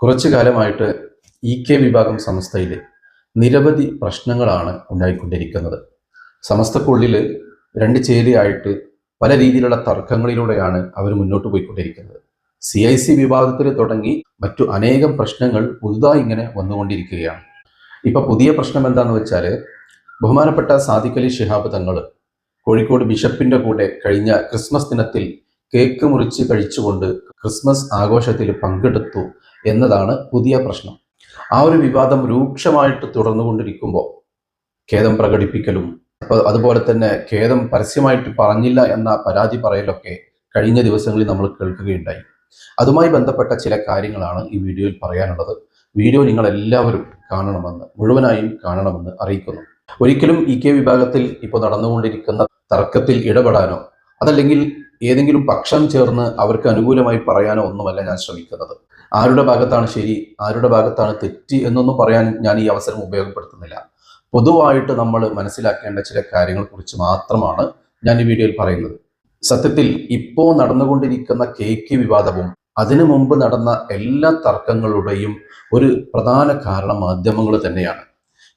കുറച്ചു കാലമായിട്ട് E K വിഭാഗം സംസ്ഥയിൽ നിരവധി പ്രശ്നങ്ങളാണ് ഉണ്ടായിക്കൊണ്ടിരിക്കുന്നത്. സമസ്തക്കുള്ളിൽ രണ്ട് ചേരിയായിട്ട് പല രീതിയിലുള്ള തർക്കങ്ങളിലൂടെയാണ് അവർ മുന്നോട്ട് പോയിക്കൊണ്ടിരിക്കുന്നത്. സി ഐ സി വിഭാഗത്തിൽ തുടങ്ങി മറ്റു അനേകം പ്രശ്നങ്ങൾ പുതുതായി ഇങ്ങനെ വന്നുകൊണ്ടിരിക്കുകയാണ്. ഇപ്പൊ പുതിയ പ്രശ്നം എന്താന്ന് വെച്ചാൽ ബഹുമാനപ്പെട്ട സാദിഖലി ശിഹാബ് തങ്ങൾ കോഴിക്കോട് ബിഷപ്പിന്റെ കൂടെ കഴിഞ്ഞ ക്രിസ്മസ് ദിനത്തിൽ കേക്ക് മുറിച്ച് കഴിച്ചുകൊണ്ട് ക്രിസ്മസ് ആഘോഷത്തിൽ പങ്കെടുത്തു. എന്നതാണ് പുതിയ പ്രശ്നം. ആ ഒരു വിവാദം രൂക്ഷമായിട്ട് തുടർന്നുകൊണ്ടിരിക്കുമ്പോൾ ഖേദം പ്രകടിപ്പിക്കലും അതുപോലെ തന്നെ ഖേദം പരസ്യമായിട്ട് പറഞ്ഞില്ല എന്ന പരാതി പറയലൊക്കെ കഴിഞ്ഞ ദിവസങ്ങളിൽ നമ്മൾ കേൾക്കുകയുണ്ടായി. അതുമായി ബന്ധപ്പെട്ട ചില കാര്യങ്ങളാണ് ഈ വീഡിയോയിൽ പറയാനുള്ളത്. വീഡിയോ നിങ്ങൾ എല്ലാവരും കാണണമെന്ന് മുഴുവനായും കാണണമെന്ന് അറിയിക്കുന്നു. ഒരിക്കലും ഇ കെ വിഭാഗത്തിൽ ഇപ്പോൾ നടന്നുകൊണ്ടിരിക്കുന്ന തർക്കത്തിൽ ഇടപെടാനോ അതല്ലെങ്കിൽ ഏതെങ്കിലും പക്ഷം ചേർന്ന് അവർക്ക് അനുകൂലമായി പറയാനോ ഒന്നുമല്ല ഞാൻ ശ്രമിക്കുന്നത്. ആരുടെ ഭാഗത്താണ് ശരി ആരുടെ ഭാഗത്താണ് തെറ്റ് എന്നൊന്നും പറയാൻ ഞാൻ ഈ അവസരം ഉപയോഗപ്പെടുത്തുന്നില്ല. പൊതുവായിട്ട് നമ്മൾ മനസ്സിലാക്കേണ്ട ചില കാര്യങ്ങളെ കുറിച്ച് മാത്രമാണ് ഞാൻ ഈ വീഡിയോയിൽ പറയുന്നത്. സത്യത്തിൽ ഇപ്പോൾ നടന്നുകൊണ്ടിരിക്കുന്ന കെ കെ വിവാദവും അതിനു മുമ്പ് നടന്ന എല്ലാ തർക്കങ്ങളുടെയും ഒരു പ്രധാന കാരണം മാധ്യമങ്ങൾ തന്നെയാണ്.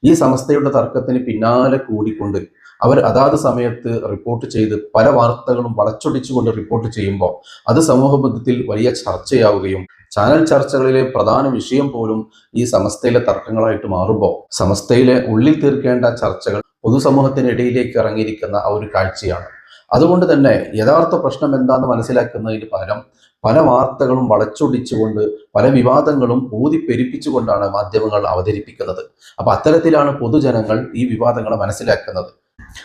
ഈ സംസ്ഥയുടെ തർക്കത്തിന് പിന്നാലെ കൂടിക്കൊണ്ട് അവർ അതാത് സമയത്ത് റിപ്പോർട്ട് ചെയ്ത് പല വാർത്തകളും വളച്ചൊടിച്ചുകൊണ്ട് റിപ്പോർട്ട് ചെയ്യുമ്പോൾ അത് സമൂഹബന്ധത്തിൽ വലിയ ചർച്ചയാവുകയും ചാനൽ ചർച്ചകളിലെ പ്രധാന വിഷയം പോലും ഈ സമസ്തയിലെ തർക്കങ്ങളായിട്ട് മാറുമ്പോൾ സമസ്തയിലെ ഉള്ളിൽ തീർക്കേണ്ട ചർച്ചകൾ പൊതുസമൂഹത്തിനിടയിലേക്ക് ഇറങ്ങിയിരിക്കുന്ന ആ ഒരു കാഴ്ചയാണ്. അതുകൊണ്ട് തന്നെ യഥാർത്ഥ പ്രശ്നം എന്താണെന്ന് മനസ്സിലാക്കുന്നതിന് പകരം പല വാർത്തകളും വളച്ചൊടിച്ചുകൊണ്ട് പല വിവാദങ്ങളും ഊതിപ്പെരിപ്പിച്ചുകൊണ്ടാണ് മാധ്യമങ്ങൾ അവതരിപ്പിക്കുന്നത്. അപ്പൊ അത്തരത്തിലാണ് പൊതുജനങ്ങൾ ഈ വിവാദങ്ങളെ മനസ്സിലാക്കുന്നത്.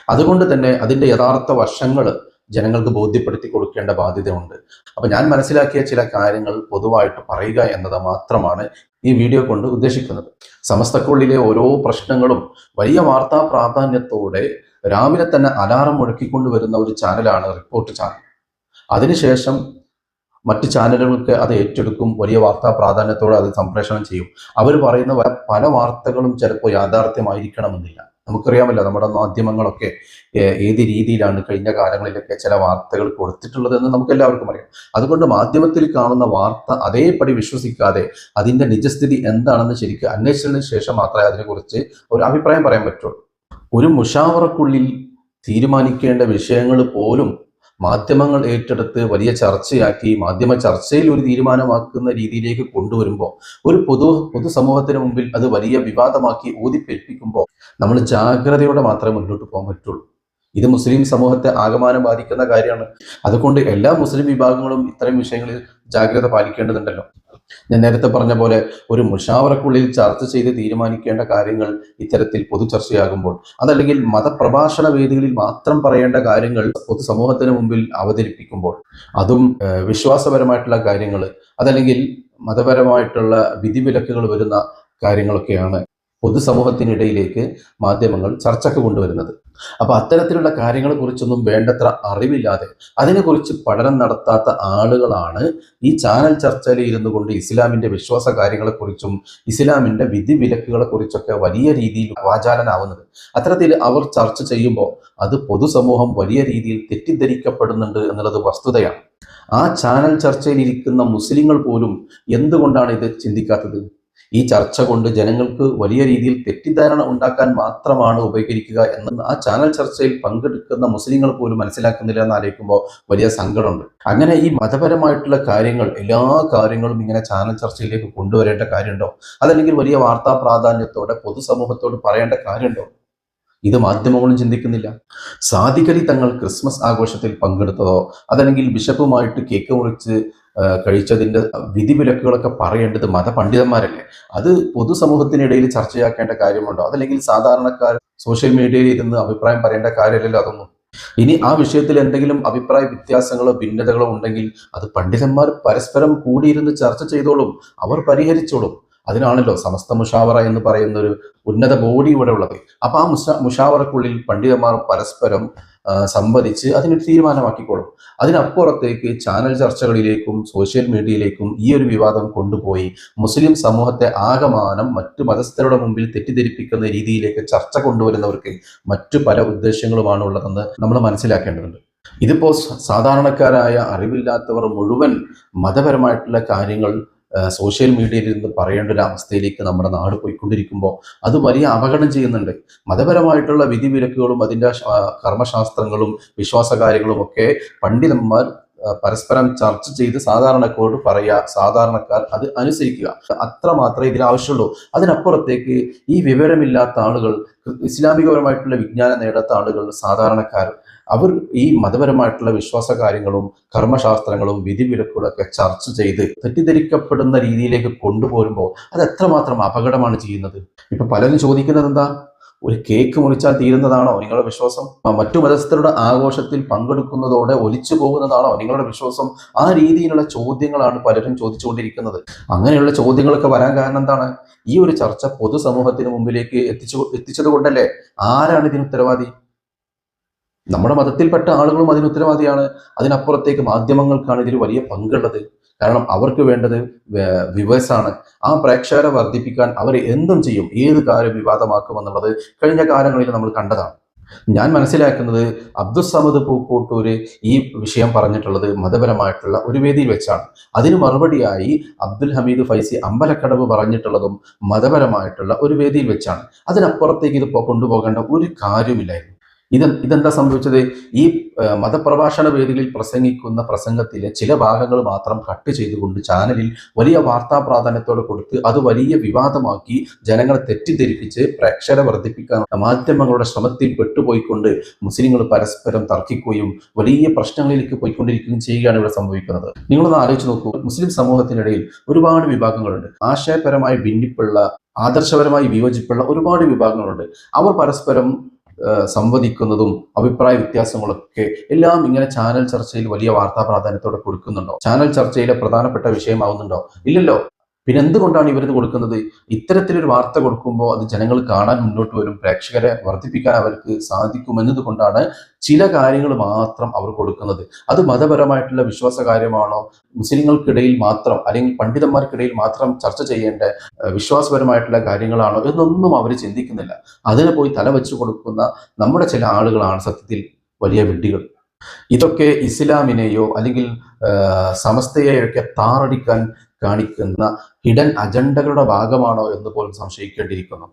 അതുകൊണ്ട് തന്നെ അതിന്റെ യഥാർത്ഥ വശങ്ങൾ ജനങ്ങൾക്ക് ബോധ്യപ്പെടുത്തി കൊടുക്കേണ്ട ബാധ്യതയുണ്ട്. അപ്പൊ ഞാൻ മനസ്സിലാക്കിയ ചില കാര്യങ്ങൾ പൊതുവായിട്ട് പറയുക എന്നത് മാത്രമാണ് ഈ വീഡിയോ കൊണ്ട് ഉദ്ദേശിക്കുന്നത്. സമസ്തക്കുള്ളിലെ ഓരോ പ്രശ്നങ്ങളും വലിയ വാർത്താ പ്രാധാന്യത്തോടെ രാവിലെ തന്നെ അലാറം മുഴക്കിക്കൊണ്ട് വരുന്ന ഒരു ചാനലാണ് റിപ്പോർട്ട് ചാനൽ. അതിനുശേഷം മറ്റ് ചാനലുകൾക്ക് അത് ഏറ്റെടുക്കും വലിയ വാർത്താ പ്രാധാന്യത്തോടെ അത് സംപ്രേഷണം ചെയ്യും. അവർ പറയുന്ന പല വാർത്തകളും ചിലപ്പോൾ യാഥാർത്ഥ്യമായിരിക്കണമെന്നില്ല. നമുക്കറിയാമല്ലോ നമ്മുടെ മാധ്യമങ്ങളൊക്കെ ഏത് രീതിയിലാണ് കഴിഞ്ഞ കാലങ്ങളിലൊക്കെ ചില വാർത്തകൾ കൊടുത്തിട്ടുള്ളതെന്ന് നമുക്ക് എല്ലാവർക്കും അറിയാം. അതുകൊണ്ട് മാധ്യമത്തിൽ കാണുന്ന വാർത്ത അതേപടി വിശ്വസിക്കാതെ അതിന്റെ നിജസ്ഥിതി എന്താണെന്ന് ശരിക്കും അന്വേഷിച്ചതിന് ശേഷം മാത്രമേ അതിനെക്കുറിച്ച് ഒരു അഭിപ്രായം പറയാൻ പറ്റുള്ളൂ. ഒരു മുഷാവറക്കുള്ളിൽ തീരുമാനിക്കേണ്ട വിഷയങ്ങൾ പോലും മാധ്യമങ്ങൾ ഏറ്റെടുത്ത് വലിയ ചർച്ചയാക്കി മാധ്യമ ചർച്ചയിൽ ഒരു തീരുമാനമാക്കുന്ന രീതിയിലേക്ക് കൊണ്ടുവരുമ്പോൾ ഒരു പൊതു പൊതുസമൂഹത്തിന് മുമ്പിൽ അത് വലിയ വിവാദമാക്കി ഊതിപ്പെൽപ്പിക്കുമ്പോൾ നമ്മൾ ജാഗ്രതയോടെ മാത്രമേ മുന്നോട്ട് പോകാൻ പറ്റുള്ളൂ. ഇത് മുസ്ലിം സമൂഹത്തെ ആകമാനം ബാധിക്കുന്ന കാര്യമാണ്. അതുകൊണ്ട് എല്ലാ മുസ്ലിം വിഭാഗങ്ങളും ഇത്തരം വിഷയങ്ങളിൽ ജാഗ്രത പാലിക്കേണ്ടതുണ്ടല്ലോ. ഞാൻ നേരത്തെ പറഞ്ഞ പോലെ ഒരു മുഷാവറക്കുള്ളിൽ ചർച്ച ചെയ്ത് തീരുമാനിക്കേണ്ട കാര്യങ്ങൾ ഇത്തരത്തിൽ പൊതു ചർച്ചയാകുമ്പോൾ അതല്ലെങ്കിൽ മതപ്രഭാഷണ വേദികളിൽ മാത്രം പറയേണ്ട കാര്യങ്ങൾ പൊതുസമൂഹത്തിന് മുമ്പിൽ അവതരിപ്പിക്കുമ്പോൾ അതും വിശ്വാസപരമായിട്ടുള്ള കാര്യങ്ങൾ അതല്ലെങ്കിൽ മതപരമായിട്ടുള്ള വിധിവിലക്കുകൾ വരുന്ന കാര്യങ്ങളൊക്കെയാണ് പൊതുസമൂഹത്തിനിടയിലേക്ക് മാധ്യമങ്ങൾ ചർച്ചക്ക് കൊണ്ടുവരുന്നത്. അപ്പൊ അത്തരത്തിലുള്ള കാര്യങ്ങളെ കുറിച്ചൊന്നും വേണ്ടത്ര അറിവില്ലാതെ അതിനെക്കുറിച്ച് പഠനം നടത്താത്ത ആളുകളാണ് ഈ ചാനൽ ചർച്ചയിൽ ഇരുന്നു കൊണ്ട് ഇസ്ലാമിന്റെ വിശ്വാസ കാര്യങ്ങളെക്കുറിച്ചും ഇസ്ലാമിന്റെ വിധി വിലക്കുകളെ കുറിച്ചൊക്കെ വലിയ രീതിയിൽ വാചാലനാവുന്നത്. അത്തരത്തിൽ അവർ ചർച്ച ചെയ്യുമ്പോൾ അത് പൊതുസമൂഹം വലിയ രീതിയിൽ തെറ്റിദ്ധരിക്കപ്പെടുന്നുണ്ട് എന്നുള്ളത് വസ്തുതയാണ്. ആ ചാനൽ ചർച്ചയിൽ ഇരിക്കുന്ന മുസ്ലിങ്ങൾ പോലും എന്തുകൊണ്ടാണ് ഇത് ചിന്തിക്കാത്തത്? ഈ ചർച്ച കൊണ്ട് ജനങ്ങൾക്ക് വലിയ രീതിയിൽ തെറ്റിദ്ധാരണ ഉണ്ടാക്കാൻ മാത്രമാണ് ഉപകരിക്കുക എന്ന് ആ ചാനൽ ചർച്ചയിൽ പങ്കെടുക്കുന്ന മുസ്ലിങ്ങൾ പോലും മനസ്സിലാക്കുന്നില്ല എന്ന് ആലോചിക്കുമ്പോൾ വലിയ സങ്കടമുണ്ട്. അങ്ങനെ ഈ മതപരമായിട്ടുള്ള കാര്യങ്ങൾ എല്ലാ കാര്യങ്ങളും ഇങ്ങനെ ചാനൽ ചർച്ചയിലേക്ക് കൊണ്ടുവരേണ്ട കാര്യമുണ്ടോ? അതല്ലെങ്കിൽ വലിയ വാർത്താ പ്രാധാന്യത്തോടെ പൊതുസമൂഹത്തോട് പറയേണ്ട കാര്യമുണ്ടോ? ഇത് മാധ്യമങ്ങളും ചിന്തിക്കുന്നില്ല. സാദിഖലി തങ്ങൾ ക്രിസ്മസ് ആഘോഷത്തിൽ പങ്കെടുത്തതോ അതല്ലെങ്കിൽ ബിഷപ്പുമായിട്ട് കേക്ക് മുറിച്ച് ആ, കഴിച്ചതിന്റെ വിധിവിലക്കുകളൊക്കെ പറയേണ്ടത് മതപണ്ഡിതന്മാരല്ലേ? അത് പൊതുസമൂഹത്തിനിടയിൽ ചർച്ചയാക്കേണ്ട കാര്യമുണ്ടോ? അതല്ലെങ്കിൽ സാധാരണക്കാർ സോഷ്യൽ മീഡിയയിൽ ഇരുന്ന് അഭിപ്രായം പറയേണ്ട കാര്യമല്ലല്ലോ അതൊന്നും? ഇനി ആ വിഷയത്തിൽ എന്തെങ്കിലും അഭിപ്രായ വ്യത്യാസങ്ങളോ ഭിന്നതകളോ ഉണ്ടെങ്കിൽ അത് പണ്ഡിതന്മാർ പരസ്പരം കൂടിയിരുന്ന് ചർച്ച ചെയ്തോളും അവർ പരിഹരിച്ചോളും. അതിനാണല്ലോ സമസ്ത മുഷാവറ എന്ന് പറയുന്ന ഒരു ഉന്നത ബോഡി ഇവിടെ ഉള്ളത്. അപ്പൊ ആ മുഷാ മുഷാവറക്കുള്ളിൽ പണ്ഡിതന്മാർ പരസ്പരം സംവദിച്ച് അതിനൊരു തീരുമാനമാക്കിക്കോളും. അതിനപ്പുറത്തേക്ക് ചാനൽ ചർച്ചകളിലേക്കും സോഷ്യൽ മീഡിയയിലേക്കും ഈ ഒരു വിവാദം കൊണ്ടുപോയി മുസ്ലിം സമൂഹത്തെ ആകമാനം മറ്റു മതസ്ഥരുടെ മുമ്പിൽ തെറ്റിദ്ധരിപ്പിക്കുന്ന രീതിയിലേക്ക് ചർച്ച കൊണ്ടുവരുന്നവർക്ക് മറ്റു പല ഉദ്ദേശങ്ങളുമാണ് ഉള്ളതെന്ന് നമ്മൾ മനസ്സിലാക്കേണ്ടതുണ്ട്. ഇതിപ്പോ സാധാരണക്കാരായ അറിവില്ലാത്തവർ മുഴുവൻ മതപരമായിട്ടുള്ള കാര്യങ്ങൾ സോഷ്യൽ മീഡിയയിൽ ഇരുന്ന് പറയേണ്ട ഒരു അവസ്ഥയിലേക്ക് നമ്മുടെ നാട് പോയിക്കൊണ്ടിരിക്കുമ്പോൾ അത് വലിയ അപകടം ചെയ്യുന്നുണ്ട്. മതപരമായിട്ടുള്ള വിധിവിലക്കുകളും അതിന്റെ കർമ്മശാസ്ത്രങ്ങളും കർമ്മശാസ്ത്രങ്ങളും വിശ്വാസകാര്യങ്ങളും ഒക്കെ പണ്ഡിതന്മാർ പരസ്പരം ചർച്ച ചെയ്ത് സാധാരണക്കാരോട് പറയുക സാധാരണക്കാർ അത് അനുസരിക്കുക. അത്ര മാത്രമേ ഇതിൽ ആവശ്യമുള്ളൂ. അതിനപ്പുറത്തേക്ക് ഈ വിവരമില്ലാത്ത ആളുകൾ ഇസ്ലാമികപരമായിട്ടുള്ള വിജ്ഞാനം നേടാത്ത ആളുകൾ സാധാരണക്കാർ അവർ ഈ മതപരമായിട്ടുള്ള വിശ്വാസ കാര്യങ്ങളും കർമ്മശാസ്ത്രങ്ങളും വിധിവിലക്കുകളൊക്കെ ചർച്ച ചെയ്ത് തെറ്റിദ്ധരിക്കപ്പെടുന്ന രീതിയിലേക്ക് കൊണ്ടുപോരുമ്പോൾ അത് എത്രമാത്രം അപകടമാണ് ചെയ്യുന്നത്? ഇപ്പൊ പലരും ചോദിക്കുന്നത് എന്താ? ഒരു കേക്ക് മുറിച്ചാൽ തീരുന്നതാണോ നിങ്ങളുടെ വിശ്വാസം? മറ്റു മതസ്ഥരുടെ ആഘോഷത്തിൽ പങ്കെടുക്കുന്നതോടെ ഒലിച്ചു പോകുന്നതാണോ നിങ്ങളുടെ വിശ്വാസം? ആ രീതിയിലുള്ള ചോദ്യങ്ങളാണ് പലരും ചോദിച്ചുകൊണ്ടിരിക്കുന്നത്. അങ്ങനെയുള്ള ചോദ്യങ്ങളൊക്കെ വരാൻ കാരണം എന്താണ്? ഈ ഒരു ചർച്ച പൊതുസമൂഹത്തിന് മുമ്പിലേക്ക് എത്തിച്ചു എത്തിച്ചത് കൊണ്ടല്ലേ ആരാണ് ഇതിന് ഉത്തരവാദി? നമ്മുടെ മതത്തിൽപ്പെട്ട ആളുകളും അതിന് ഉത്തരവാദിയാണ്. അതിനപ്പുറത്തേക്ക് മാധ്യമങ്ങൾക്കാണ് ഇതിൽ വലിയ പങ്കുള്ളത്. കാരണം അവർക്ക് വേണ്ടത് വിവേഴ്സാണ് ആ പ്രേക്ഷകരെ വർദ്ധിപ്പിക്കാൻ അവർ എന്തും ചെയ്യും. ഏത് കാര്യം വിവാദമാക്കുമെന്നുള്ളത് കഴിഞ്ഞ കാലങ്ങളിൽ നമ്മൾ കണ്ടതാണ്. ഞാൻ മനസ്സിലാക്കുന്നത് അബ്ദുസമദ് പൂക്കോട്ടൂര് ഈ വിഷയം പറഞ്ഞിട്ടുള്ളത് മതപരമായിട്ടുള്ള ഒരു വേദിയിൽ വെച്ചാണ്. അതിന് മറുപടിയായി അബ്ദുൽ ഹമീദ് ഫൈസി അമ്പലക്കടവ് പറഞ്ഞിട്ടുള്ളതും മതപരമായിട്ടുള്ള ഒരു വേദിയിൽ വെച്ചാണ്. അതിനപ്പുറത്തേക്ക് ഇത് കൊണ്ടുപോകേണ്ട ഒരു കാര്യമില്ലായിരുന്നു. ഇത് ഇതെന്താ സംഭവിച്ചത്? ഈ മതപ്രഭാഷണ വേദികളിൽ പ്രസംഗിക്കുന്ന പ്രസംഗത്തിലെ ചില ഭാഗങ്ങൾ മാത്രം കട്ട് ചെയ്തുകൊണ്ട് ചാനലിൽ വലിയ വാർത്താ പ്രാധാന്യത്തോടെ കൊടുത്ത് അത് വലിയ വിവാദമാക്കി ജനങ്ങളെ തെറ്റിദ്ധരിപ്പിച്ച് പ്രേക്ഷകരെ വർദ്ധിപ്പിക്കാൻ മാധ്യമങ്ങളുടെ ശ്രമത്തിൽ പെട്ടുപോയിക്കൊണ്ട് മുസ്ലിങ്ങൾ പരസ്പരം തർക്കിക്കുകയും വലിയ പ്രശ്നങ്ങളിലേക്ക് പോയിക്കൊണ്ടിരിക്കുകയും ചെയ്യുകയാണ് ഇവിടെ സംഭവിക്കുന്നത്. നിങ്ങളൊന്ന് ആലോചിച്ച് നോക്കൂ. മുസ്ലിം സമൂഹത്തിനിടയിൽ ഒരുപാട് വിഭാഗങ്ങളുണ്ട്. ആശയപരമായി ഭിന്നിപ്പുള്ള ആദർശപരമായി വിയോജിപ്പുള്ള ഒരുപാട് വിഭാഗങ്ങളുണ്ട്. അവർ പരസ്പരം സംവദിക്കുന്നതും അഭിപ്രായ വ്യത്യാസങ്ങളൊക്കെ എല്ലാം ഇങ്ങനെ ചാനൽ ചർച്ചയിൽ വലിയ വാർത്താ പ്രാധാന്യത്തോടെ കൊടുക്കുന്നുണ്ടോ? ചാനൽ ചർച്ചയിലെ പ്രധാനപ്പെട്ട വിഷയമാവുന്നുണ്ടോ? ഇല്ലല്ലോ. പിന്നെ എന്തുകൊണ്ടാണ് ഇവരിത് കൊടുക്കുന്നത്? ഇത്തരത്തിലൊരു വാർത്ത കൊടുക്കുമ്പോൾ അത് ജനങ്ങൾ കാണാൻ മുന്നോട്ട് വരും പ്രേക്ഷകരെ വർദ്ധിപ്പിക്കാൻ അവർക്ക് സാധിക്കുമെന്നതുകൊണ്ടാണ് ചില കാര്യങ്ങൾ മാത്രം അവർ കൊടുക്കുന്നത്. അത് മതപരമായിട്ടുള്ള വിശ്വാസ കാര്യമാണോ മുസ്ലിങ്ങൾക്കിടയിൽ മാത്രം അല്ലെങ്കിൽ പണ്ഡിതന്മാർക്കിടയിൽ മാത്രം ചർച്ച ചെയ്യേണ്ട വിശ്വാസപരമായിട്ടുള്ള കാര്യങ്ങളാണോ എന്നൊന്നും അവർ ചിന്തിക്കുന്നില്ല. അതിനെ പോയി തല വെച്ച് കൊടുക്കുന്ന നമ്മുടെ ചില ആളുകളാണ് സത്യത്തിൽ വലിയ വിഡ്ഢികൾ. ഇതൊക്കെ ഇസ്ലാമിനെയോ അല്ലെങ്കിൽ സമസ്തയെയൊക്കെ താറടിക്കാൻ കാണിക്കുന്ന ഹിഡൻ അജണ്ടകളുടെ ഭാഗമാണോ എന്ന് പോലും സംശയിക്കേണ്ടിയിരിക്കുന്നു.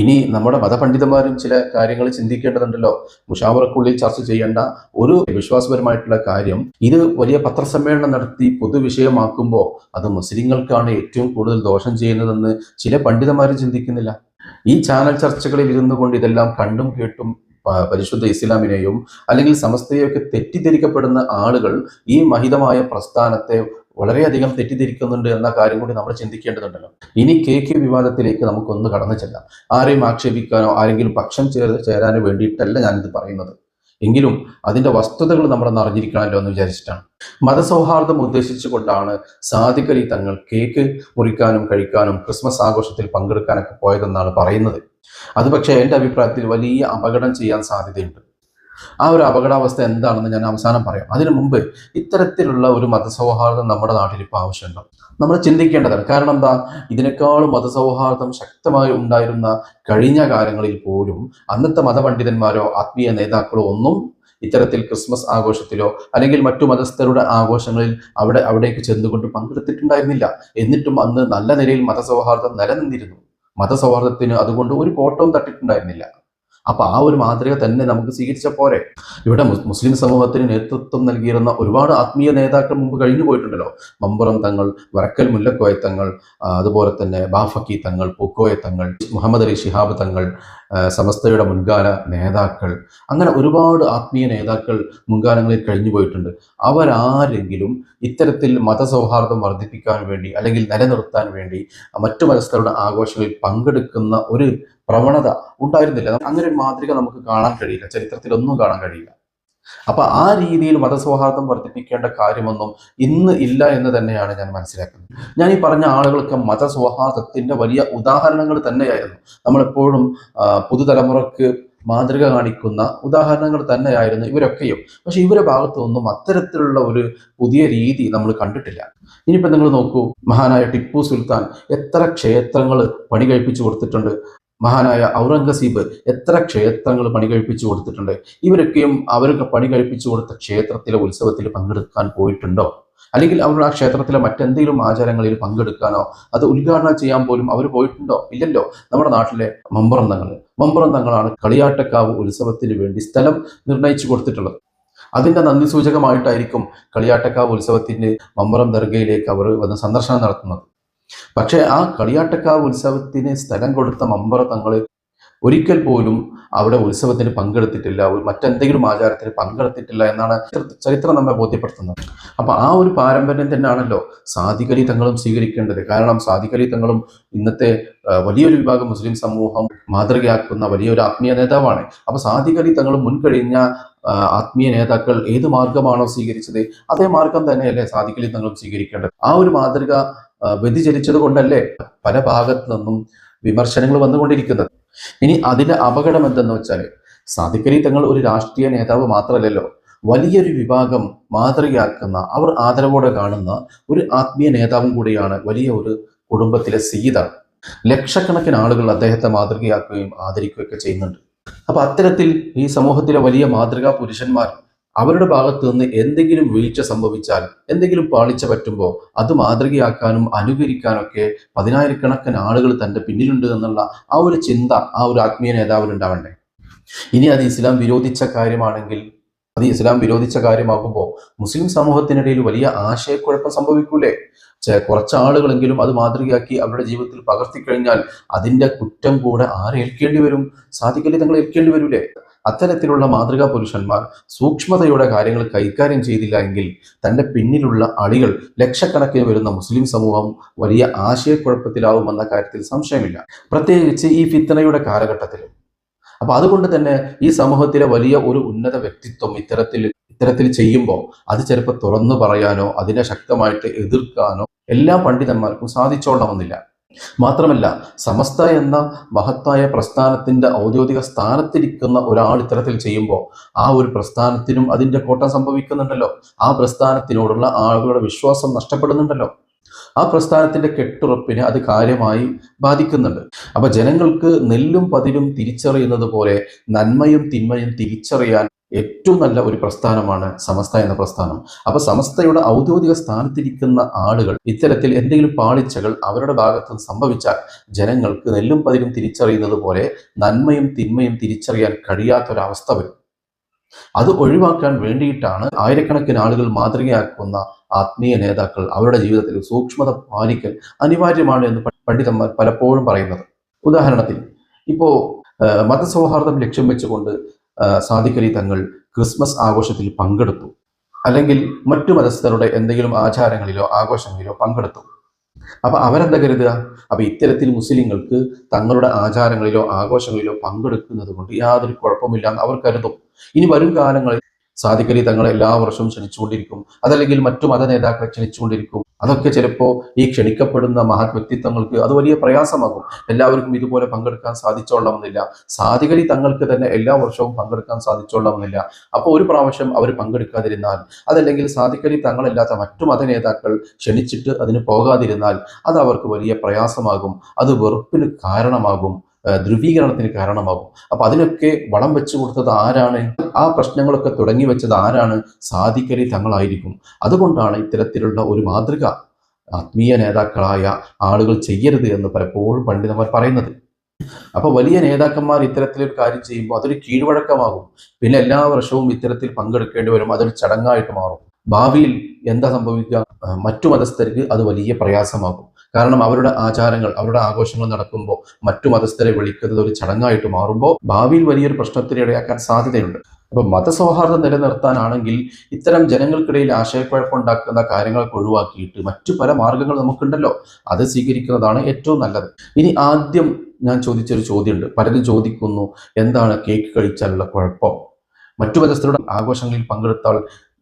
ഇനി നമ്മുടെ മതപണ്ഡിതന്മാരും ചില കാര്യങ്ങൾ ചിന്തിക്കേണ്ടതുണ്ടല്ലോ. മുഷാവറക്കുള്ളിൽ ചർച്ച ചെയ്യേണ്ട ഒരു വിശ്വാസപരമായിട്ടുള്ള കാര്യം ഇത് വലിയ പത്രസമ്മേളനം നടത്തി പൊതുവിഷയമാക്കുമ്പോൾ അത് മുസ്ലിങ്ങൾക്കാണ് ഏറ്റവും കൂടുതൽ ദോഷം ചെയ്യുന്നതെന്ന് ചില പണ്ഡിതന്മാരും ചിന്തിക്കുന്നില്ല. ഈ ചാനൽ ചർച്ചകളിൽ ഇരുന്നു കൊണ്ട് ഇതെല്ലാം കണ്ടും കേട്ടും പരിശുദ്ധ ഇസ്ലാമിനെയും അല്ലെങ്കിൽ സമസ്തയൊക്കെ തെറ്റിദ്ധരിക്കപ്പെടുന്ന ആളുകൾ ഈ മഹിതമായ പ്രസ്ഥാനത്തെ വളരെയധികം തെറ്റിദ്ധരിക്കുന്നുണ്ട് എന്ന കാര്യം കൂടി നമ്മൾ ചിന്തിക്കേണ്ടതുണ്ടല്ലോ. ഇനി കെ കെ വിവാദത്തിലേക്ക് നമുക്കൊന്ന് കടന്നു ചെല്ലാം. ആരെയും ആക്ഷേപിക്കാനോ ആരെങ്കിലും പക്ഷം ചേർ ചേരാനോ വേണ്ടിയിട്ടല്ല ഞാനിത് പറയുന്നത്. എങ്കിലും അതിന്റെ വസ്തുതകൾ നമ്മളൊന്ന് അറിഞ്ഞിരിക്കണമല്ലോ എന്ന് വിചാരിച്ചിട്ടാണ്. മതസൗഹാർദ്ദം ഉദ്ദേശിച്ചുകൊണ്ടാണ് സാദിഖലി തങ്ങൾ കേക്ക് മുറിക്കാനും കഴിക്കാനും ക്രിസ്മസ് ആഘോഷത്തിൽ പങ്കെടുക്കാനൊക്കെ പോയതെന്നാണ് പറയുന്നത്. അത് പക്ഷേ എന്റെ അഭിപ്രായത്തിൽ വലിയ അപകടം ചെയ്യാൻ സാധ്യതയുണ്ട്. ആ ഒരു അപകടാവസ്ഥ എന്താണെന്ന് ഞാൻ അവസാനം പറയാം. അതിനു മുമ്പ് ഇത്തരത്തിലുള്ള ഒരു മതസൗഹാർദ്ദം നമ്മുടെ നാട്ടിൽ ഇപ്പോൾ ആവശ്യമുണ്ടോ. നമ്മൾ ചിന്തിക്കേണ്ടതാണ്. കാരണം എന്താ? ഇതിനേക്കാളും മതസൗഹാർദ്ദം ശക്തമായി ഉണ്ടായിരുന്ന കഴിഞ്ഞ കാലങ്ങളിൽ പോലും അന്നത്തെ മതപണ്ഡിതന്മാരോ ആത്മീയ നേതാക്കളോ ഒന്നും ഇത്തരത്തിൽ ക്രിസ്മസ് ആഘോഷത്തിലോ അല്ലെങ്കിൽ മറ്റു മതസ്ഥരുടെ ആഘോഷങ്ങളിൽ അവിടെ അവിടേക്ക് ചെന്നുകൊണ്ട് പങ്കെടുത്തിട്ടുണ്ടായിരുന്നില്ല. എന്നിട്ടും അന്ന് നല്ല നിലയിൽ മതസൗഹാർദ്ദം നിലനിന്നിരുന്നു. മതസൗഹാർദ്ദത്തിന് അതുകൊണ്ട് ഒരു കോട്ടവും തട്ടിയിട്ടുണ്ടായിരുന്നില്ല അപ്പൊ ആ ഒരു മാതൃക തന്നെ നമുക്ക് സ്വീകരിച്ച പോരെ. ഇവിടെ മുസ്ലിം സമൂഹത്തിന് നേതൃത്വം നൽകിയിരുന്ന ഒരുപാട് ആത്മീയ നേതാക്കൾ മുമ്പ് കഴിഞ്ഞു പോയിട്ടുണ്ടല്ലോ. മമ്പുറം തങ്ങൾ വരക്കൽ മുല്ലക്കോയ തങ്ങൾ അതുപോലെ തന്നെ ബാഫക്കി തങ്ങൾ പൂക്കോയ തങ്ങൾ മുഹമ്മദ് അലി ഷിഹാബ് തങ്ങൾ സമസ്തയുടെ മുൻകാല നേതാക്കൾ. അങ്ങനെ ഒരുപാട് ആത്മീയ നേതാക്കൾ മുൻകാലങ്ങളിൽ കഴിഞ്ഞു പോയിട്ടുണ്ട്. അവരാരെങ്കിലും ഇത്തരത്തിൽ മതസൗഹാർദ്ദം വർദ്ധിപ്പിക്കാൻ വേണ്ടി അല്ലെങ്കിൽ നിലനിർത്താൻ വേണ്ടി മറ്റു മതസ്ഥരുടെ ആഘോഷങ്ങളിൽ പങ്കെടുക്കുന്ന ഒരു പ്രവണത ഉണ്ടായിരുന്നില്ല. അങ്ങനെ ഒരു മാതൃക നമുക്ക് കാണാൻ കഴിയില്ല. ചരിത്രത്തിലൊന്നും കാണാൻ കഴിയില്ല. അപ്പൊ ആ രീതിയിൽ മതസൗഹാർദ്ദം വർദ്ധിപ്പിക്കേണ്ട കാര്യമൊന്നും ഇന്ന് ഇല്ല എന്ന് തന്നെയാണ് ഞാൻ മനസ്സിലാക്കുന്നത്. ഞാൻ ഈ പറഞ്ഞ ആളുകളൊക്കെ മതസൗഹാർദ്ദത്തിന്റെ വലിയ ഉദാഹരണങ്ങൾ തന്നെയായിരുന്നു. നമ്മളെപ്പോഴും പുതുതലമുറക്ക് മാതൃക കാണിക്കുന്ന ഉദാഹരണങ്ങൾ തന്നെയായിരുന്നു ഇവരൊക്കെയും. പക്ഷെ ഇവരുടെ ഭാഗത്തുനിന്നും അത്തരത്തിലുള്ള ഒരു പുതിയ രീതി നമ്മൾ കണ്ടിട്ടില്ല. ഇനിയിപ്പോൾ നിങ്ങൾ നോക്കൂ മഹാനായ ടിപ്പു സുൽത്താൻ എത്ര ക്ഷേത്രങ്ങൾ പണി കഴിപ്പിച്ചു കൊടുത്തിട്ടുണ്ട്. മഹാനായ ഔറംഗസീബ് എത്ര ക്ഷേത്രങ്ങൾ പണി കഴിപ്പിച്ചു കൊടുത്തിട്ടുണ്ട്? ഇവരൊക്കെയും അവരൊക്കെ പണി കഴിപ്പിച്ചു കൊടുത്ത ക്ഷേത്രത്തിലെ ഉത്സവത്തിൽ പങ്കെടുക്കാൻ പോയിട്ടുണ്ടോ? അല്ലെങ്കിൽ അവർ ആ ക്ഷേത്രത്തിലെ മറ്റെന്തെങ്കിലും ആചാരങ്ങളിൽ പങ്കെടുക്കാനോ അത് ഉദ്ഘാടനം ചെയ്യാൻ പോലും അവർ പോയിട്ടുണ്ടോ? ഇല്ലല്ലോ. നമ്മുടെ നാട്ടിലെ മമ്പറന്തങ്ങൾ. മമ്പറന്തങ്ങളാണ് കളിയാട്ടക്കാവ് ഉത്സവത്തിന് വേണ്ടി സ്ഥലം നിർണയിച്ചു കൊടുത്തിട്ടുള്ളത്. അതിന്റെ നന്ദി സൂചകമായിട്ടായിരിക്കും കളിയാട്ടക്കാവ് ഉത്സവത്തിന് മമ്പറം ദർഗയിലേക്ക് അവർ വന്ന് സന്ദർശനം നടത്തുന്നത്. പക്ഷേ ആ കളിയാട്ടക്കാവ് ഉത്സവത്തിന് സ്ഥലം കൊടുത്ത മമ്പറ തങ്ങൾ ഒരിക്കൽ പോലും അവിടെ ഉത്സവത്തിന് പങ്കെടുത്തിട്ടില്ല. മറ്റെന്തെങ്കിലും ആചാരത്തിന് പങ്കെടുത്തിട്ടില്ല എന്നാണ് ചരിത്രം നമ്മെ ബോധ്യപ്പെടുത്തുന്നത്. അപ്പൊ ആ ഒരു പാരമ്പര്യം തന്നെയാണല്ലോ സാധികലി തങ്ങളും സ്വീകരിക്കേണ്ടത്. കാരണം സാധികലി തങ്ങളും ഇന്നത്തെ വലിയൊരു വിഭാഗം മുസ്ലിം സമൂഹം മാതൃകയാക്കുന്ന വലിയൊരു ആത്മീയ നേതാവാണ്. അപ്പൊ സാധികലി തങ്ങളും മുൻകഴിഞ്ഞ ആത്മീയ നേതാക്കൾ ഏത് മാർഗമാണോ സ്വീകരിച്ചത് അതേ മാർഗം തന്നെയല്ലേ സാധികലി തങ്ങളും സ്വീകരിക്കേണ്ടത്. ആ ഒരു മാതൃക വ്യതിചലിച്ചത് കൊണ്ടല്ലേ പല ഭാഗത്തു നിന്നും വിമർശനങ്ങൾ വന്നുകൊണ്ടിരിക്കുന്നത്. ഇനി അതിന്റെ അപകടം എന്തെന്ന് വെച്ചാൽ സാദിഖലി തങ്ങൾ ഒരു രാഷ്ട്രീയ നേതാവ് മാത്രമല്ലല്ലോ വലിയൊരു വിഭാഗം മാതൃകയാക്കുന്ന അവർ ആദരവോടെ കാണുന്ന ഒരു ആത്മീയ നേതാവും കൂടിയാണ് വലിയ ഒരു കുടുംബത്തിലെ സീത. ലക്ഷക്കണക്കിന് ആളുകൾ അദ്ദേഹത്തെ മാതൃകയാക്കുകയും ആദരിക്കുകയൊക്കെ ചെയ്യുന്നുണ്ട്. അപ്പൊ അത്തരത്തിൽ ഈ സമൂഹത്തിലെ വലിയ മാതൃകാ പുരുഷന്മാർ അവരുടെ ഭാഗത്തു നിന്ന് എന്തെങ്കിലും വീഴ്ച സംഭവിച്ചാൽ എന്തെങ്കിലും പാളിച്ച പറ്റുമ്പോൾ അത് മാതൃകയാക്കാനും അനുകരിക്കാനൊക്കെ പതിനായിരക്കണക്കിന് ആളുകൾ തന്റെ പിന്നിലുണ്ട് എന്നുള്ള ആ ഒരു ചിന്ത ആ ഒരു ആത്മീയ നേതാവിന് ഉണ്ടാവണ്ടേ? ഇനി അത് ഇസ്ലാം വിരോധിച്ച കാര്യമാണെങ്കിൽ അത് ഇസ്ലാം വിരോധിച്ച കാര്യമാകുമ്പോൾ മുസ്ലിം സമൂഹത്തിനിടയിൽ വലിയ ആശയക്കുഴപ്പം സംഭവിക്കൂലേ? കുറച്ച് ആളുകളെങ്കിലും അത് മാതൃകയാക്കി അവരുടെ ജീവിതത്തിൽ പകർത്തിക്കഴിഞ്ഞാൽ അതിന്റെ കുറ്റം കൂടെ ആരേൽക്കേണ്ടി വരും? സാധിക്കലി തങ്ങൾ ഏൽക്കേണ്ടി വരൂലേ? അത്തരത്തിലുള്ള മാതൃകാ പുരുഷന്മാർ സൂക്ഷ്മതയോടെ കാര്യങ്ങൾ കൈകാര്യം ചെയ്തില്ല എങ്കിൽ തന്റെ പിന്നിലുള്ള അളികൾ ലക്ഷക്കണക്കിന് വരുന്ന മുസ്ലിം സമൂഹം വലിയ ആശയക്കുഴപ്പത്തിലാവുമെന്ന കാര്യത്തിൽ സംശയമില്ല. പ്രത്യേകിച്ച് ഈ ഫിത്തനയുടെ കാലഘട്ടത്തിൽ. അപ്പൊ അതുകൊണ്ട് തന്നെ ഈ സമൂഹത്തിലെ വലിയ ഒരു ഉന്നത വ്യക്തിത്വം ഇത്തരത്തിൽ ഇത്തരത്തിൽ ചെയ്യുമ്പോൾ അത് ചിലപ്പോൾ തുറന്നു പറയാനോ അതിനെ ശക്തമായിട്ട് എതിർക്കാനോ എല്ലാ പണ്ഡിതന്മാർക്കും സാധിച്ചോളണമെന്നില്ല. മാത്രമല്ല സമസ്ത എന്ന മഹത്തായ പ്രസ്ഥാനത്തിന്റെ ഔദ്യോഗിക സ്ഥാനത്തിരിക്കുന്ന ഒരാൾ ഇത്തരത്തിൽ ചെയ്യുമ്പോൾ ആ ഒരു പ്രസ്ഥാനത്തിനും അതിന്റെ കോട്ടം സംഭവിക്കുന്നുണ്ടല്ലോ. ആ പ്രസ്ഥാനത്തിനോടുള്ള ആളുകളുടെ വിശ്വാസം നഷ്ടപ്പെടുന്നുണ്ടല്ലോ. ആ പ്രസ്ഥാനത്തിന്റെ കെട്ടുറപ്പിനെ അത് കാര്യമായി ബാധിക്കുന്നുണ്ട്. അപ്പൊ ജനങ്ങൾക്ക് നെല്ലും പതിരും തിരിച്ചറിയുന്നത് പോലെ നന്മയും തിന്മയും തിരിച്ചറിയാൻ ഏറ്റവും നല്ല ഒരു പ്രസ്ഥാനമാണ് സമസ്ത എന്ന പ്രസ്ഥാനം. അപ്പൊ സമസ്തയുടെ ഔദ്യോഗിക സ്ഥാനത്തിരിക്കുന്ന ആളുകൾ ഇത്തരത്തിൽ എന്തെങ്കിലും പാളിച്ചകൾ അവരുടെ ഭാഗത്ത് സംഭവിച്ചാൽ ജനങ്ങൾക്ക് നെല്ലും പതിരും തിരിച്ചറിയുന്നത് പോലെ നന്മയും തിന്മയും തിരിച്ചറിയാൻ കഴിയാത്തൊരവസ്ഥ വരും. അത് ഒഴിവാക്കാൻ വേണ്ടിയിട്ടാണ് ആയിരക്കണക്കിന് ആളുകൾ മാതൃകയാക്കുന്ന ആത്മീയ നേതാക്കൾ അവരുടെ ജീവിതത്തിൽ സൂക്ഷ്മത പാലിക്കൽ അനിവാര്യമാണ് എന്ന് പണ്ഡിതന്മാർ പലപ്പോഴും പറയുന്നത്. ഉദാഹരണത്തിന് ഇപ്പോ ആ, മതസൗഹാർദ്ദം ലക്ഷ്യം വെച്ചുകൊണ്ട് സാധിക്കലി തങ്ങൾ ക്രിസ്മസ് ആഘോഷത്തിൽ പങ്കെടുത്തു. അല്ലെങ്കിൽ മറ്റു മതസ്ഥരുടെ എന്തെങ്കിലും ആചാരങ്ങളിലോ ആഘോഷങ്ങളിലോ പങ്കെടുത്തു. അപ്പൊ അവരെന്താ കരുതുക അപ്പൊ ഇത്തരത്തിൽ മുസ്ലിങ്ങൾക്ക് തങ്ങളുടെ ആചാരങ്ങളിലോ ആഘോഷങ്ങളിലോ പങ്കെടുക്കുന്നത് കൊണ്ട് യാതൊരു കുഴപ്പമില്ല എന്ന് അവർ കരുതും. ഇനി വരും കാലങ്ങളിൽ സാധിക്കലി തങ്ങളെ എല്ലാ വർഷവും ക്ഷണിച്ചുകൊണ്ടിരിക്കും. അതല്ലെങ്കിൽ മറ്റു മത നേതാക്കളെ ക്ഷണിച്ചുകൊണ്ടിരിക്കും. അതൊക്കെ ചിലപ്പോൾ ഈ ക്ഷണിക്കപ്പെടുന്ന മഹത് വ്യക്തിത്വങ്ങൾക്ക് അത് വലിയ പ്രയാസമാകും. എല്ലാവർക്കും ഇതുപോലെ പങ്കെടുക്കാൻ സാധിച്ചോളണമെന്നില്ല. സാധികലി തങ്ങൾക്ക് തന്നെ എല്ലാ വർഷവും പങ്കെടുക്കാൻ സാധിച്ചോളണമെന്നില്ല. അപ്പോൾ ഒരു പ്രാവശ്യം അവർ പങ്കെടുക്കാതിരുന്നാൽ അതല്ലെങ്കിൽ സാധിക്കലി തങ്ങളല്ലാത്ത മറ്റു മത നേതാക്കൾ ക്ഷണിച്ചിട്ട് അതിന് പോകാതിരുന്നാൽ അത് അവർക്ക് വലിയ പ്രയാസമാകും. അത് വെറുപ്പിന് കാരണമാകും. ധ്രുവീകരണത്തിന് കാരണമാകും അപ്പൊ അതിനൊക്കെ വളം വെച്ചു കൊടുത്തത് ആരാണ്? ആ പ്രശ്നങ്ങളൊക്കെ തുടങ്ങി വെച്ചത് ആരാണ്? സാധിക്കരി തങ്ങളായിരിക്കും. അതുകൊണ്ടാണ് ഇത്തരത്തിലുള്ള ഒരു മാതൃക ആത്മീയ നേതാക്കളായ ആളുകൾ ചെയ്യരുത് എന്ന് പലപ്പോഴും പണ്ഡിതന്മാർ പറയുന്നത്. അപ്പൊ വലിയ നേതാക്കന്മാർ ഇത്തരത്തിലൊരു കാര്യം ചെയ്യുമ്പോൾ അതൊരു കീഴ്വഴക്കമാകും. പിന്നെ എല്ലാ വർഷവും ഇത്തരത്തിൽ പങ്കെടുക്കേണ്ടി വരും. അതൊരു ചടങ്ങായിട്ട് മാറും. ഭാവിയിൽ എന്താ സംഭവിക്കുക? മറ്റു മതസ്ഥർക്ക് അത് വലിയ പ്രയാസമാകും. കാരണം അവരുടെ ആചാരങ്ങൾ അവരുടെ ആഘോഷങ്ങൾ നടക്കുമ്പോൾ മറ്റു മതസ്ഥരെ വിളിക്കുന്നത് ഒരു ചടങ്ങായിട്ട് മാറുമ്പോൾ ഭാവിയിൽ വലിയൊരു പ്രശ്നത്തിന് ഇടയാക്കാൻ സാധ്യതയുണ്ട്. അപ്പൊ മതസൗഹാർദ്ദം നിലനിർത്താനാണെങ്കിൽ ഇത്തരം ജനങ്ങൾക്കിടയിൽ ആശയക്കുഴപ്പമുണ്ടാക്കുന്ന കാര്യങ്ങളൊക്കെ ഒഴിവാക്കിയിട്ട് മറ്റു പല മാർഗങ്ങൾ നമുക്കുണ്ടല്ലോ അത് സ്വീകരിക്കുന്നതാണ് ഏറ്റവും നല്ലത്. ഇനി ആദ്യം ഞാൻ ചോദിച്ചൊരു ചോദ്യമുണ്ട്. പലരും ചോദിക്കുന്നു എന്താണ് കേക്ക് കഴിച്ചാലുള്ള കുഴപ്പം? മറ്റു മതസ്ഥരുടെ ആഘോഷങ്ങളിൽ പങ്കെടുത്താൽ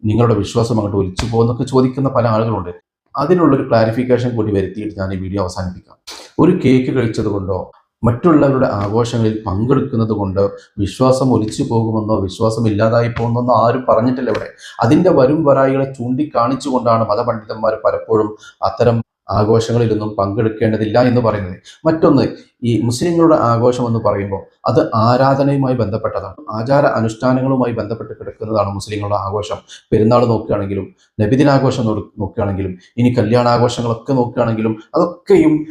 നിങ്ങളുടെ വിശ്വാസം അങ്ങോട്ട് ഒലിച്ചു പോകുന്നൊക്കെ ചോദിക്കുന്ന പല ആളുകളുണ്ട്. അതിനുള്ളൊരു ക്ലാരിഫിക്കേഷൻ കൂടി വരുത്തിയിട്ട് ഞാൻ ഈ വീഡിയോ അവസാനിപ്പിക്കാം. ഒരു കേക്ക് കഴിച്ചത് കൊണ്ടോ മറ്റുള്ളവരുടെ ആഘോഷങ്ങളിൽ പങ്കെടുക്കുന്നത് കൊണ്ട് വിശ്വാസം ഒലിച്ചു പോകുമെന്നോ വിശ്വാസം ഇല്ലാതായി പോകുന്നോന്നോ ആരും പറഞ്ഞിട്ടില്ല ഇവിടെ. അതിന്റെ വരും വരായികളെ ചൂണ്ടിക്കാണിച്ചുകൊണ്ടാണ് മതപണ്ഡിതന്മാർ പലപ്പോഴും അത്തരം ആഘോഷങ്ങളിലൊന്നും പങ്കെടുക്കേണ്ടതില്ല എന്ന് പറയുന്നത്. മറ്റൊന്ന് ഈ മുസ്ലിങ്ങളുടെ ആഘോഷം എന്ന് പറയുമ്പോൾ അത് ആരാധനയുമായി ബന്ധപ്പെട്ടതാണ്. ആചാര അനുഷ്ഠാനങ്ങളുമായി ബന്ധപ്പെട്ട് കിടക്കുന്നതാണ് മുസ്ലിങ്ങളുടെ ആഘോഷം. പെരുന്നാൾ നോക്കുകയാണെങ്കിലും നബിദിനാഘോഷം നോക്കുകയാണെങ്കിലും ഇനി കല്യാണാഘോഷങ്ങളൊക്കെ നോക്കുകയാണെങ്കിലും അതൊക്കെയും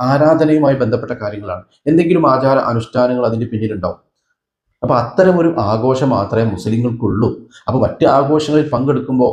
ആരാധനയുമായി ബന്ധപ്പെട്ട കാര്യങ്ങളാണ്. എന്തെങ്കിലും ആചാര അനുഷ്ഠാനങ്ങൾ അതിന്റെ പിന്നിലുണ്ടാവും. അപ്പൊ അത്തരം ഒരു ആഘോഷം മാത്രമേ മുസ്ലിങ്ങൾക്കുള്ളൂ. അപ്പൊ മറ്റ് ആഘോഷങ്ങളിൽ പങ്കെടുക്കുമ്പോൾ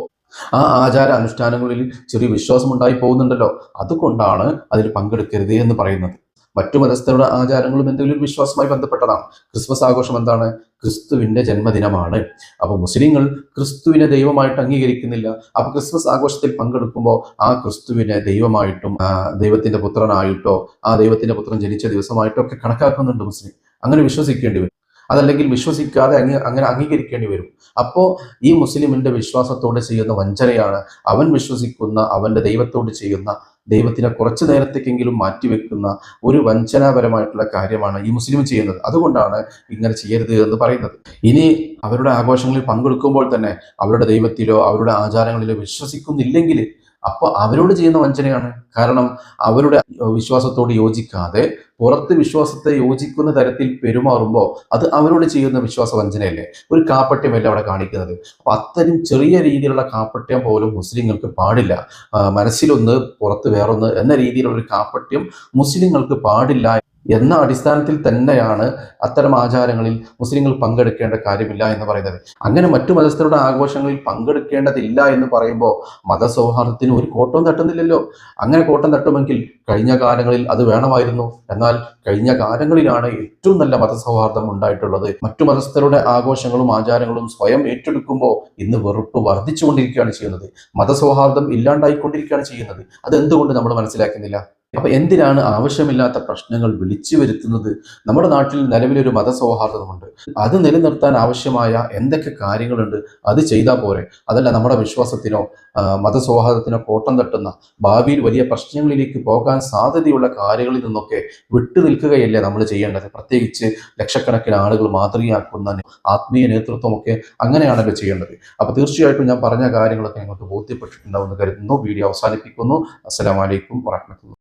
ആ ആചാര അനുഷ്ഠാനങ്ങളിൽ ചെറിയ വിശ്വാസം ഉണ്ടായി പോകുന്നുണ്ടല്ലോ. അതുകൊണ്ടാണ് അതിൽ പങ്കെടുക്കരുത് എന്ന് പറയുന്നത്. മറ്റു മതസ്ഥരുടെ ആചാരങ്ങളും എന്തെങ്കിലും വിശ്വാസമായി ബന്ധപ്പെട്ടതാണ്. ക്രിസ്മസ് ആഘോഷം എന്താണ്? ക്രിസ്തുവിന്റെ ജന്മദിനമാണ്. അപ്പൊ മുസ്ലിങ്ങൾ ക്രിസ്തുവിനെ ദൈവമായിട്ട് അംഗീകരിക്കുന്നില്ല. അപ്പൊ ക്രിസ്മസ് ആഘോഷത്തിൽ പങ്കെടുക്കുമ്പോൾ ആ ക്രിസ്തുവിനെ ദൈവമായിട്ടും ദൈവത്തിന്റെ പുത്രനായിട്ടോ ആ ദൈവത്തിന്റെ പുത്രൻ ജനിച്ച ദിവസമായിട്ടോ ഒക്കെ കണക്കാക്കുന്നുണ്ട് മുസ്ലിം. അങ്ങനെ വിശ്വസിക്കേണ്ടി വരും. അതല്ലെങ്കിൽ വിശ്വസിക്കാതെ അങ്ങ് അങ്ങനെ അംഗീകരിക്കേണ്ടി വരും. അപ്പോൾ ഈ മുസ്ലിമിന്റെ വിശ്വാസത്തോടെ ചെയ്യുന്ന വഞ്ചനയാണ് അവൻ വിശ്വസിക്കുന്ന അവന്റെ ദൈവത്തോട് ചെയ്യുന്ന ദൈവത്തിനെ കുറച്ച് നേരത്തേക്കെങ്കിലും മാറ്റിവെക്കുന്ന ഒരു വഞ്ചനാപരമായിട്ടുള്ള കാര്യമാണ് ഈ മുസ്ലിം ചെയ്യുന്നത്. അതുകൊണ്ടാണ് ഇങ്ങനെ ചെയ്യരുത് എന്ന് പറയുന്നത്. ഇനി അവരുടെ ആഘോഷങ്ങളിൽ പങ്കെടുക്കുമ്പോൾ തന്നെ അവരുടെ ദൈവത്തിലോ അവരുടെ ആചാരങ്ങളിലോ വിശ്വസിക്കുന്നില്ലെങ്കിൽ അപ്പോൾ അവരോട് ചെയ്യുന്ന വഞ്ചനയാണ്. കാരണം അവരുടെ വിശ്വാസത്തോട് യോജിക്കാതെ പുറത്ത് വിശ്വാസത്തെ യോജിക്കുന്ന തരത്തിൽ പെരുമാറുമ്പോൾ അത് അവരോട് ചെയ്യുന്ന വിശ്വാസ വഞ്ചനയല്ലേ? ഒരു കാപ്പട്യമല്ല അവിടെ കാണിക്കുന്നത്. അപ്പൊ അത്തരം ചെറിയ രീതിയിലുള്ള കാപ്പട്യം പോലും മുസ്ലിങ്ങൾക്ക് പാടില്ല. മനസ്സിലൊന്ന് പുറത്ത് വേറൊന്ന് എന്ന രീതിയിലുള്ള ഒരു കാപ്പട്യം മുസ്ലിങ്ങൾക്ക് പാടില്ല എന്ന അടിസ്ഥാനത്തിൽ തന്നെയാണ് അത്തരം ആചാരങ്ങളിൽ മുസ്ലിങ്ങൾ പങ്കെടുക്കേണ്ട കാര്യമില്ല എന്ന് പറയുന്നത്. അങ്ങനെ മറ്റു മതസ്ഥരുടെ ആഘോഷങ്ങളിൽ പങ്കെടുക്കേണ്ടതില്ല എന്ന് പറയുമ്പോൾ മതസൗഹാർദ്ദത്തിന് ഒരു കോട്ടവും തട്ടുന്നില്ലല്ലോ. അങ്ങനെ കോട്ടം തട്ടുമെങ്കിൽ കഴിഞ്ഞ കാലങ്ങളിൽ അത് വേണമായിരുന്നു. എന്നാൽ കഴിഞ്ഞ കാലങ്ങളിലാണ് ഏറ്റവും നല്ല മതസൗഹാർദ്ദം ഉണ്ടായിട്ടുള്ളത്. മറ്റു മതസ്ഥരുടെ ആഘോഷങ്ങളും ആചാരങ്ങളും സ്വയം ഏറ്റെടുക്കുമ്പോൾ ഇന്ന് വെറുപ്പ് വർദ്ധിച്ചുകൊണ്ടിരിക്കുകയാണ് ചെയ്യുന്നത്. മതസൗഹാർദ്ദം ഇല്ലാണ്ടായിക്കൊണ്ടിരിക്കുകയാണ് ചെയ്യുന്നത്. അതെന്തുകൊണ്ട് നമ്മൾ മനസ്സിലാക്കുന്നില്ല? അപ്പൊ എന്തിനാണ് ആവശ്യമില്ലാത്ത പ്രശ്നങ്ങൾ വിളിച്ചു വരുത്തുന്നത്? നമ്മുടെ നാട്ടിൽ നിലവിലൊരു മതസൗഹാർദ്ദമുണ്ട്. അത് നിലനിർത്താൻ ആവശ്യമായ എന്തൊക്കെ കാര്യങ്ങളുണ്ട്? അത് ചെയ്താൽ പോരെ. അതല്ല നമ്മുടെ വിശ്വാസത്തിനോ മതസൗഹാർദ്ദത്തിനോ കോട്ടം തട്ടുന്ന ഭാവിയിൽ വലിയ പ്രശ്നങ്ങളിലേക്ക് പോകാൻ സാധ്യതയുള്ള കാര്യങ്ങളിൽ നിന്നൊക്കെ വിട്ടു നിൽക്കുകയല്ലേ നമ്മൾ ചെയ്യേണ്ടത്? പ്രത്യേകിച്ച് ലക്ഷക്കണക്കിന് ആളുകൾ മാതൃകയാക്കുന്ന ആത്മീയ നേതൃത്വമൊക്കെ അങ്ങനെയാണല്ലോ ചെയ്യേണ്ടത്. അപ്പൊ തീർച്ചയായിട്ടും ഞാൻ പറഞ്ഞ കാര്യങ്ങളൊക്കെ നിങ്ങൾക്ക് ബോധ്യപ്പെട്ടിട്ടുണ്ടാവുമെന്ന് കരുതുന്നു. വീഡിയോ അവസാനിപ്പിക്കുന്നു. അസ്സലാമലൈക്കും വറഹമത്തുള്ള